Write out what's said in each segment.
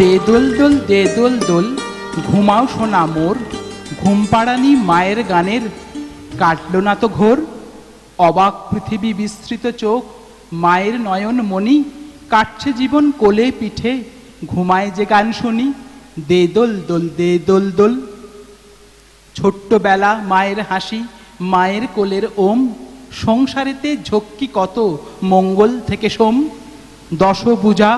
দে দোল দোল, দে দোল দোল, ঘুমাও সোনা মোর, ঘুম পাড়ানি মায়ের গানের, কাটল না তো ঘোর, অবাক পৃথিবী বিস্তৃত চোখ, মায়ের নয়ন মণি, কাটছে জীবন কোলে পিঠে, ঘুমায় যে গান শুনি, দে দোল দোল, দে দোল দোল। ছোট্টবেলা মায়ের হাসি, মায়ের কোলের ওম, সংসারেতে ঝক্কি কত মঙ্গল থেকে সোম, দশভুজা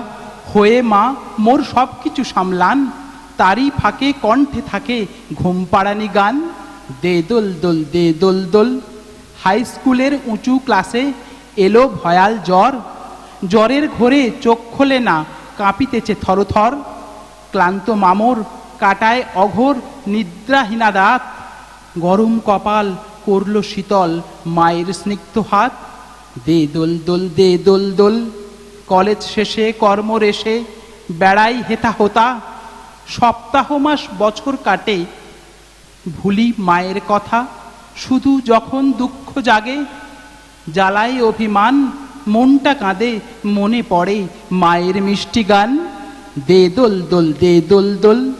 হয়ে মা, মোর সব কিছু সামলান, তারই ফাঁকে কণ্ঠে থাকে ঘুম পাড়ানি গান। দে দোল দোল, দে দোল দোল। হাই স্কুলের উঁচু ক্লাসে এলো ভয়াল জ্বর। জ্বরের ঘোরে চোখ খোলে না, কাঁপিতেছে থরথর। ক্লান্ত মামর কাটায় অঘোর নিদ্রাহীনা রাত গরম কপাল করল শীতল মায়ের স্নিগ্ধ হাত। দে দোল দোল, দে দোল দোল। কলেজ শেষে কর্ম রেশে বেড়াই হেতা হোতা, সপ্তাহ মাস বছর কাটে। ভুলি মায়ের কথা, শুধু যখন দুঃখ জাগে জ্বালাই অভিমান, মনটা কাঁদে, মনে পড়ে মায়ের মিষ্টি গান, দে দোল দোল, দে দোল দোল।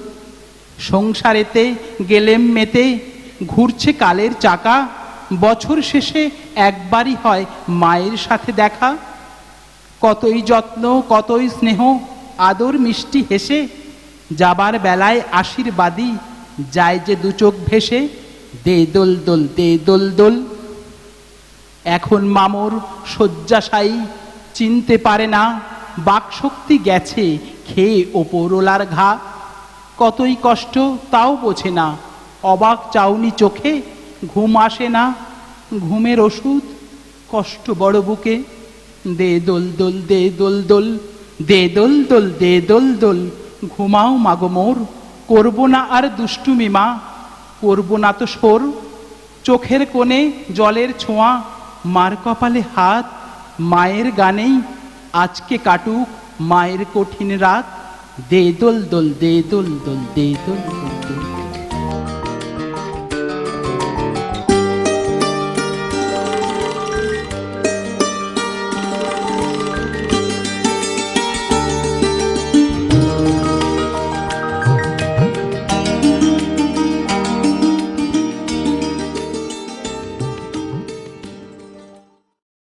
সংসারেতে গেলেম মেতে, ঘুরছে কালের চাকা, বছর শেষে একবারই হয় মায়ের সাথে দেখা। কতই যত্ন, কতই স্নেহ, আদর মিষ্টি হেসে, যাবার বেলায় আশীর্বাদী যায় যে দু চোখ ভেসে, দে দোল দোল, দে দোল দোল। এখন মামর শয্যাশায়ী চিনতে পারে না, বাকশক্তি গেছে খেয়ে ওপরওলার ঘা। কতই কষ্ট তাও বোঝে না, অবাক চাউনি চোখে, ঘুম আসে না, ঘুমের ওষুধ কষ্ট বড় বুকে। দে দোল দোল, দে দোল দোল, দে দোল দোল, দে দোল দোল। ঘুমাও মাগো মোর, করব না আর দুষ্টুমি মা, করব না তো সোর চোখের কোণে জলের ছোঁয়া, মার কপালে হাত, মায়ের গানেই আজকে কাটুক মায়ের কঠিন রাত। দে দোল দোল, দে দোল দোল, দে দোল দোল।